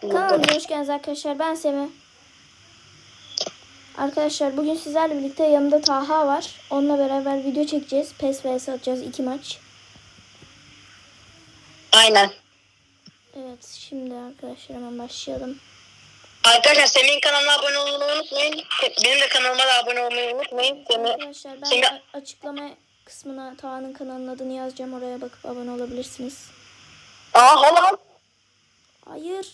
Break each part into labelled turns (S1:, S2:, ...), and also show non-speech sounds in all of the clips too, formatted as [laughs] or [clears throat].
S1: Kanalımıza hoş geldiniz arkadaşlar. Ben Semih. Arkadaşlar bugün sizlerle birlikte yanımda Taha var. Onunla beraber video çekeceğiz. PES vs atacağız iki maç.
S2: Aynen.
S1: Evet şimdi arkadaşlar hemen başlayalım.
S2: Arkadaşlar Semih'in kanalına abone olmayı unutmayın. Benim de kanalıma da abone olmayı unutmayın. Semih,
S1: Arkadaşlar ben
S2: Semih
S1: açıklama kısmına Taha'nın kanalının adını yazacağım. Oraya bakıp abone olabilirsiniz.
S2: Aa hala.
S1: Hayır.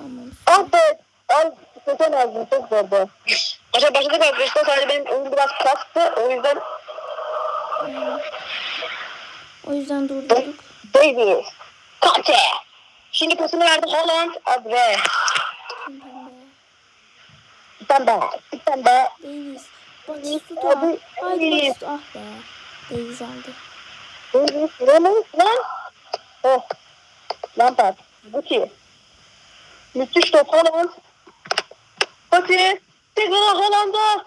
S1: Tamam.
S2: Ah be. Ay sese lazım. Çok zordu. Başa başladık arkadaşlar. Sadece benim oyun biraz kastı. O yüzden.
S1: O yüzden durdurduk.
S2: Davies. Kante. Şimdi pasını verdi Holland. Be. Tane daha. Bir tane daha.
S1: Davies. Batistuta. Haydi. Batistuta. Ah be. Davies aldı.
S2: Davies. Ramos lan. Oh. Lampard. Guti. Müthiş top Holland. Hadi. Tekrar Holland'a.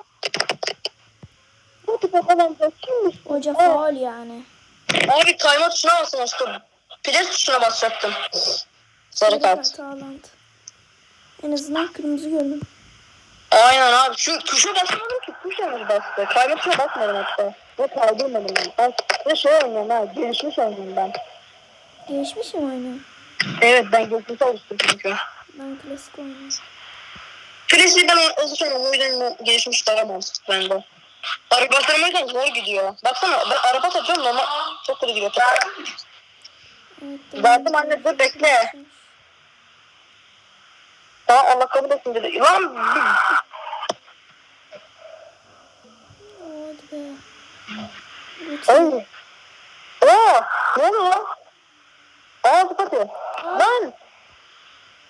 S2: Bu tipe Holland'a kimmiş?
S1: Hoca faul yani.
S2: Abi kayma tuşuna basmıştım. Pres tuşuna basacaktım. Sarı kart.
S1: Haaland. En azından kırmızı gördüm.
S2: Aynen abi. Çünkü tuşa basmadım ki. Tuşa bastı? Kayma tuşuna basmadım hatta. Ve kaydırmadım ben. Ben ve şey oynuyorum ha. Gelişmiş oynuyorum ben.
S1: Değişmiş mi oyunu?
S2: Evet ben gelişmiş oluştum çünkü.
S1: Ben klasik oynuyorum.
S2: Pres'i ben alışıyorum. O yüzden gelişmiş daha mantıklı bende. Araba sürmekten zor gidiyor. Baksana ben araba satıyorum ama çok kötü gidiyor.
S1: Evet,
S2: Zaten anne dur bekle. Tamam Allah kabul etsin dedi. Lan
S1: Hadi be.
S2: Ay. Oo, ne oluyor? Aa Sıfatı.
S1: Aa.
S2: Lan.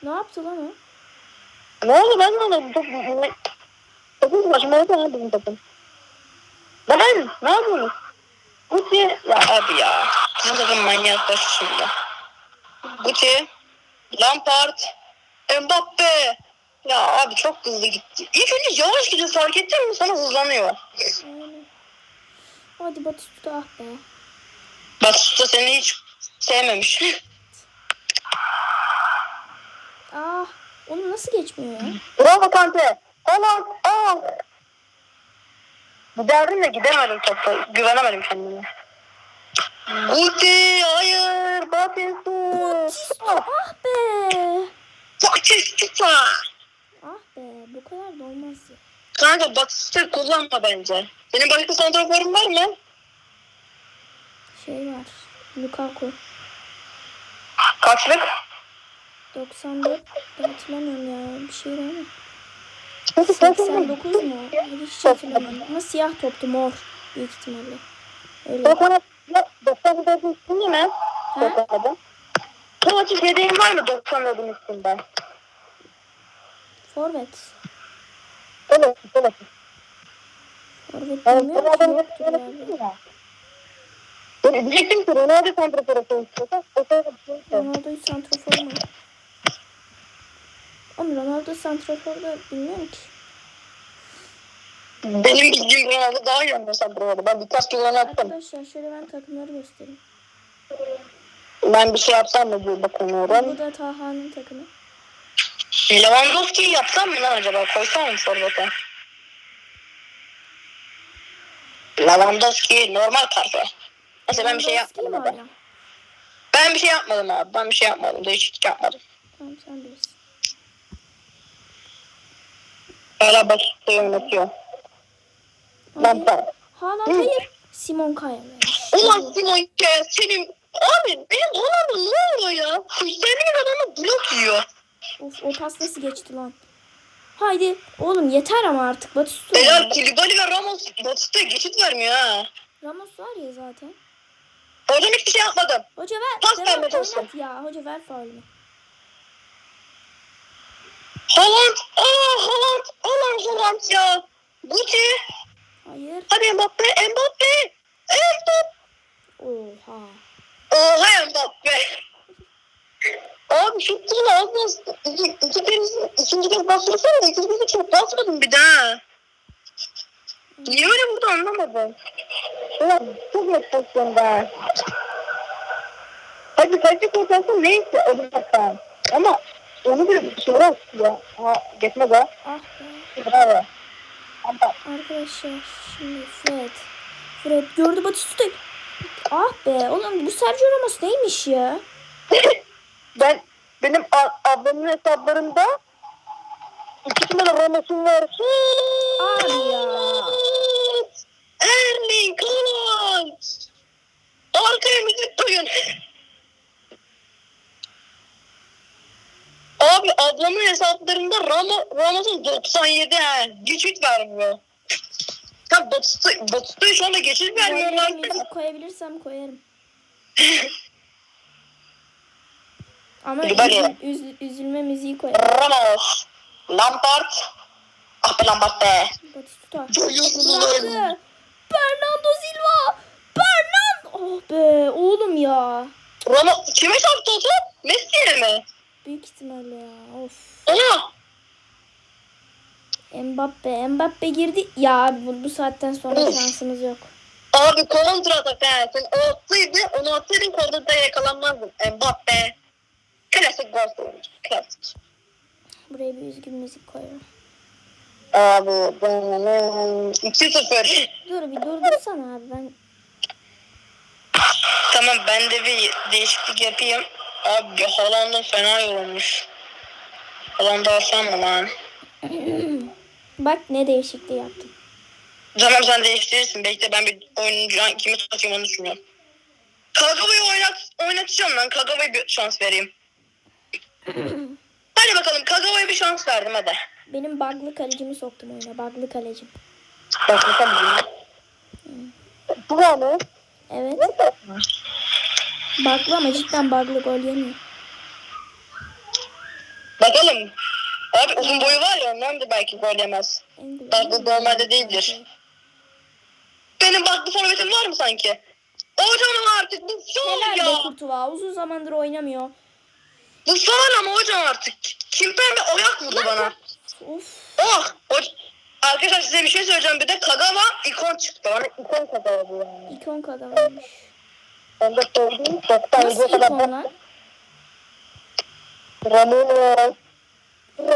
S1: Ne yaptı lan o?
S2: Ne oldu ben de anladım. Çok ne? Oldu ha bizim takım. Lan ne yapıyorsunuz? Gucci. Ya abi ya. Bu takım manyaklaştı şimdi. Gucci. Lampard. Mbappe. Ya abi çok hızlı gitti. İlk önce yavaş gidiyor fark ettin mi? Sonra hızlanıyor.
S1: Aynen. Hadi Batistuta ah be.
S2: Bak usta seni hiç sevmemiş.
S1: Ah. Onu nasıl geçmiyor ya?
S2: Bravo Kante. Haaland. Aa. Giderdim de gidemedim topla. Güvenemedim kendime. Ulti. Hayır. Batistu.
S1: Ah be.
S2: Batistu.
S1: Ah be. Bu kadar da olmaz ya.
S2: Kanka Batistu kullanma bence. Senin başka santraforun var mı?
S1: Şey var. Lukaku.
S2: Kaçlık?
S1: 94. Ben hatırlamıyorum ya. Bir şey ama.
S2: Çünkü
S1: 89 mu? Hiç hatırlamıyorum. Ama siyah toptu mor. Büyük ihtimalle. Öyle.
S2: 94'ün üstünde mi?
S1: Ha?
S2: 94'ün. Kovacic yedeğin var mı 94'ün üstünde?
S1: Forvet.
S2: Evet, evet.
S1: Forvet bilmiyorum ki yoktur
S2: değil mi? Ben diyecektim ki Ronaldo santrafor istiyorsa o kadar bir şey yok.
S1: Ronaldo'yu santrafor mu? Ama Ronaldo santrafor da bilmiyorum ki.
S2: Benim bildiğim Ronaldo daha iyi oynuyor santraforda. Ben birkaç kez oynattım.
S1: Arkadaşlar şöyle ben takımları göstereyim.
S2: Ben bir şey yapsam mı diye
S1: Bu
S2: bakıyorum.
S1: da Taha'nın takımı.
S2: Lewandowski'yi yapsam mı lan acaba? Koysam mı forvete? Lewandowski normal kadro. Neyse ben bir şey yapmadım
S1: hala?
S2: Ben bir şey yapmadım abi. Ben bir şey yapmadım. Değişiklik yapmadım.
S1: Tamam sen bilirsin.
S2: Hala basit yönetiyor. Ben ben. Hı.
S1: hayır. Simon Kaya.
S2: Ulan Simon ya senin abi benim Ronaldo ne oluyor ya? Benim adamı blok yiyor.
S1: Of o pas nasıl geçti lan? Haydi. Oğlum yeter ama artık Batistuta.
S2: Helal Koulibaly ve Ramos Batista'ya geçit vermiyor ha.
S1: Ramos var ya zaten.
S2: Hocam hiçbir şey yapmadım.
S1: Hoca ver.
S2: Pas çalıştım.
S1: oynat ya. Hoca ver faulünü.
S2: Haaland, Haaland ya. Gucci,
S1: Hayır.
S2: hadi Mbappe, Mbappe, Mbappe.
S1: Oha.
S2: Oha Mbappe. Abi şu tırın ağzına iki, iki kere, ikinci kez basıyorsun da ikinci kez çok basmadım bir daha. Niye öyle burada anlamadım. Ulan çok net pozisyonda. Hadi kaçı kurtarsın neyse o bir bakalım. Ama Onu bir sonra ya. Ha, geçmez ha.
S1: Ah be.
S2: Bravo. Ama
S1: Arkadaşlar şimdi Fred. Fred gördü Batistuta'yı. Ah be oğlum bu Sergio Ramos neymiş ya? [laughs]
S2: ben benim ablamın hesaplarında iki tane de Ramos'um var.
S1: Abi ya.
S2: Erling Haaland. Arkaya müzik koyun. Abi ablamın hesaplarında Ramo, Ramos'un 97 ha. Geçit vermiyor. Tabi Batusta, Batusta'yı şu anda geçit vermiyorlar.
S1: Koyabilirsem koyarım. [laughs] Ama üzül- üz- üzülme müziği koyarım.
S2: Ramos. Lampard. Ah be Lampard be.
S1: Batistuta. Bernardo Silva. Bernardo. Oh be oğlum ya.
S2: Ramos kime çarptı o top? Messi'ye mi?
S1: Büyük ihtimalle ya. Of. Mbappe. Mbappe girdi. Ya bu, bu saatten sonra
S2: Of.
S1: şansımız yok.
S2: Abi kontra ha. Sen o atsaydı onu atsaydın kontrada yakalanmazdın. Mbappe. Klasik gol sonucu. Klasik.
S1: Buraya bir üzgün müzik koyalım.
S2: Abi benim 2-0.
S1: Dur bir durdursana abi ben.
S2: Tamam ben de bir değişiklik yapayım. Abi Haaland'ın fena yorulmuş. Haaland'ı alsam mı lan?
S1: Bak ne değişikliği yaptım.
S2: Tamam sen değiştirirsin. Bekle ben bir oyuncu kimi tutayım onu düşünüyorum. Kagawa'yı oynat, oynatacağım lan. Kagawa'ya bir şans vereyim. [clears throat] hadi bakalım Kagawa'ya bir şans verdim hadi.
S1: Benim bug'lı kalecimi soktum oyuna. Bug'lı kalecim.
S2: Bak bakalım. Bu ne?
S1: Evet. Bug'lı ama cidden bug'lı gol yemiyor.
S2: Bakalım. Abi uzun boyu var ya ondan da belki gol yemez. Bug'lı normalde değildir. Benim bug'lı forvetim var mı sanki? Hocam artık bu son
S1: Helal
S2: ya.
S1: be Kurtuva. Uzun zamandır oynamıyor.
S2: Bu son ama hocam artık. Kimpen bir ayak vurdu bana.
S1: Of.
S2: Oh! Hoc Arkadaşlar size bir şey söyleyeceğim. Bir de Kagawa ikon çıktı. Bana ikon Kagawa bu yani.
S1: İkon kadar
S2: Ben de söyleyeyim. Çoktan
S1: Nasıl ikon lan?
S2: Ramos.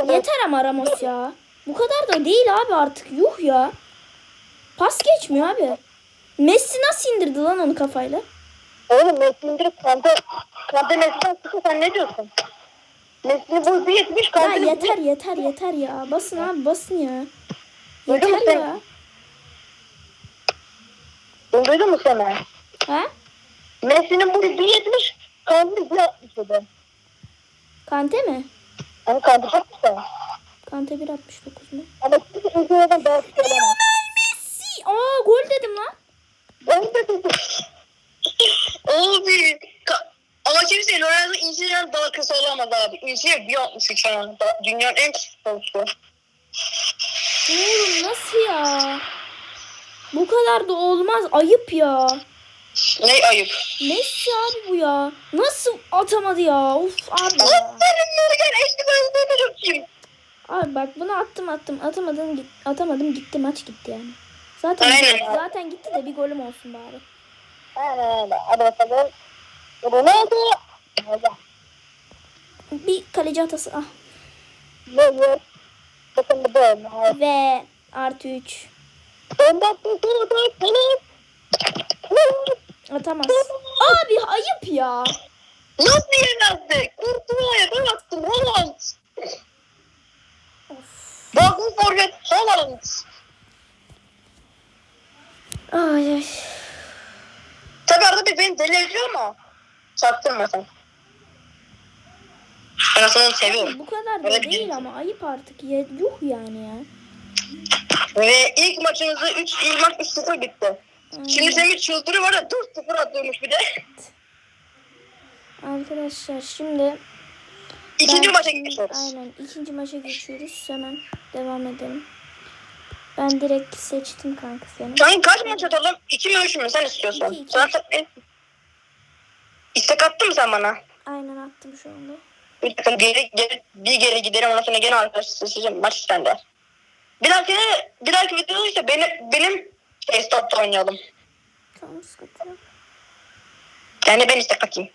S1: Yeter ama Ramos ya. Bu kadar da değil abi artık. Yuh ya. Pas geçmiyor abi. Messi nasıl indirdi lan onu kafayla?
S2: Oğlum Messi indirip Kante, Kante Messi'den çıkıyor. Sen ne diyorsun? Messi boyu yetmiş.
S1: Ya
S2: Kante'nin
S1: yeter yeter yeter ya. Basın abi basın ya.
S2: Duydun
S1: Yeter
S2: sen?
S1: ya.
S2: Bunu duydun mu sen?
S1: Ha?
S2: Messi'nin boyu bir yetmiş. Kante bir atmış o da.
S1: Kante mi?
S2: Hani Kante çok güzel.
S1: Kante 1.69 mu?
S2: Ama siz daha ama.
S1: Lionel Messi. Aa gol dedim lan.
S2: De dedim. Abi. Ama kimse Lorenzo Insigne'den daha kısa olamaz abi. Insigne 1.63 şu Dünyanın en kısa oyuncusu.
S1: Oğlum nasıl ya? Bu kadar da olmaz. Ayıp ya.
S2: Ne ayıp.
S1: Messi abi bu ya. Nasıl atamadı ya? Of abi ya.
S2: Aferin Morgan. Eski ben de kim?
S1: Abi bak bunu attım attım. Atamadım git atamadım gitti maç gitti yani. Zaten
S2: Aynen.
S1: zaten gitti de bir golüm olsun bari.
S2: Aynen öyle. Hadi bakalım. Ronaldo. Hadi.
S1: Bir kaleci hatası. Ah.
S2: Böyle. Bakın bu böyle.
S1: Ve artı 3.
S2: Mbappe sonra da.
S1: Atamaz. Abi ayıp ya.
S2: Nasıl yemezdi? Kurtulaya ben attım. Haaland.
S1: Of.
S2: Bakın forvet Haaland.
S1: Ay ay.
S2: Tabii arada bir beni deli ediyor ama çaktırma sen. Ben aslında onu seviyorum.
S1: Bu kadar da
S2: Öyle bir
S1: değil ama ayıp artık. Ya, yuh yani ya.
S2: Ve ilk maçımızda 3 ilk maç 3-0 bitti. Şimdi Semih çıldırıyor var ya 4-0 atıyormuş bir de.
S1: Arkadaşlar şimdi
S2: İkinci
S1: ben-
S2: maça geçiyoruz.
S1: Aynen ikinci maça geçiyoruz. Hemen devam edelim. Ben direkt seçtim kanka seni.
S2: An kaç maç atalım? 2 mi 3 mü sen istiyorsan?
S1: İki, iki.
S2: Sen, İstek attın mı sen bana?
S1: Aynen attım şu anda.
S2: Bir dakika geri, geri, bir geri gidelim ondan sonra gene arkadaş seçeceğim maç sende. Bir dahaki, bir dahaki videoda işte benim, benim şey, statta oynayalım.
S1: Tamam sıkıntı yok.
S2: Yani ben istek atayım.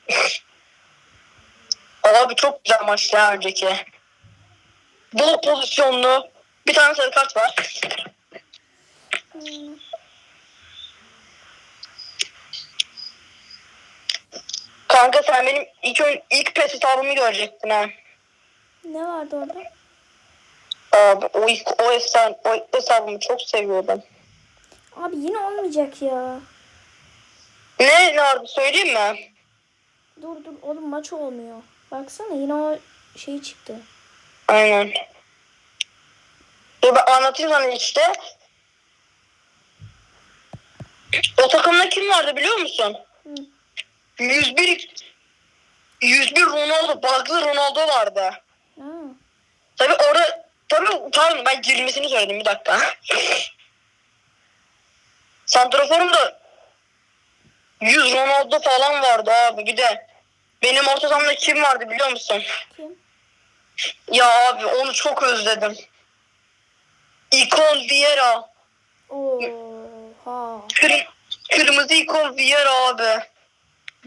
S2: Abi çok güzel maç ya önceki. Bol pozisyonlu. Bir tane sarı kart var.
S1: Hmm.
S2: Kanka sen benim ilk ilk pes hesabımı görecektin ha.
S1: Ne vardı orada?
S2: Abi o ilk o hesabı, o hesabımı çok seviyordum.
S1: Abi yine olmayacak ya.
S2: Ne ne vardı söyleyeyim mi?
S1: Dur dur oğlum maç olmuyor. Baksana yine o şey çıktı.
S2: Aynen. Dur ben anlatayım sana işte. O takımda kim vardı biliyor musun?
S1: Hı.
S2: 101 101 Ronaldo, bug'lı Ronaldo vardı.
S1: Ha.
S2: Tabii orada tabii pardon ben girmesini söyledim bir dakika. Santrafor'un da 100 Ronaldo falan vardı abi bir de. Benim orta sahamda kim vardı biliyor musun?
S1: Kim?
S2: Ya abi onu çok özledim. İkon Vieira.
S1: Oha.
S2: Kır, kırmızı ikon Vieira abi.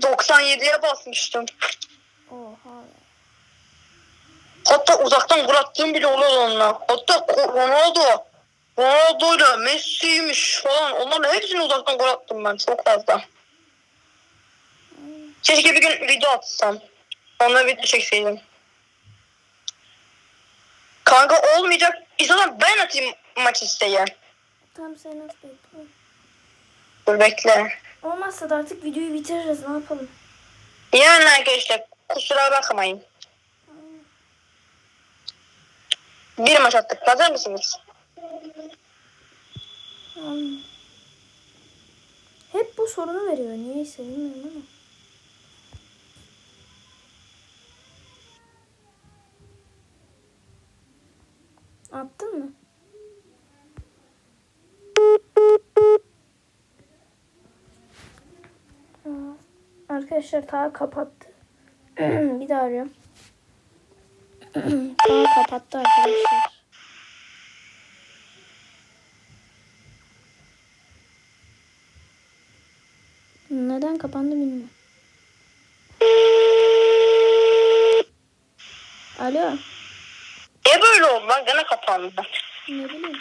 S2: 97'ye basmıştım.
S1: Oha.
S2: Hatta uzaktan gol attığım bile oluyor onunla. Hatta Ko- Ronaldo. Ronaldo'yla Messi'ymiş falan. Onların hepsini uzaktan gol attım ben çok fazla. Keşke bir gün video atsam. Onunla video çekseydim. Kanka olmayacak. İstiyorsan ben atayım maç isteği.
S1: Tamam sen nasıl bekliyorsun?
S2: Dur bekle.
S1: Olmazsa da artık videoyu bitiririz. Ne yapalım?
S2: Yani arkadaşlar kusura bakmayın. Bir maç attık. Hazır mısınız?
S1: Hmm. Hep bu sorunu veriyor. Niyeyse bilmiyorum ama. Attın mı? Arkadaşlar ta kapattı. [clears throat] Bir daha arıyorum. [clears throat] ta kapattı arkadaşlar. Neden kapandı bilmiyorum. Alo.
S2: Niye böyle oldu lan? Gene kapandı.
S1: Ne bileyim.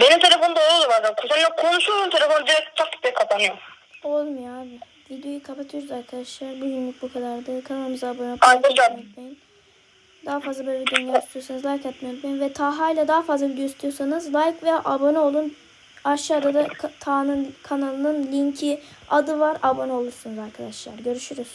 S2: Benim telefonda oluyor bazen. Kuzenle konuşuyorum telefon direkt tak diye kapanıyor.
S1: Olmuyor abi. Videoyu kapatıyoruz arkadaşlar. Bugünlük bu kadardı. Kanalımıza abone olmayı unutmayın. Daha fazla böyle video istiyorsanız like atmayı unutmayın. Ve Taha ile daha fazla video istiyorsanız like ve abone olun. Aşağıda da Ka- Taha'nın kanalının linki adı var. Abone olursunuz arkadaşlar. Görüşürüz.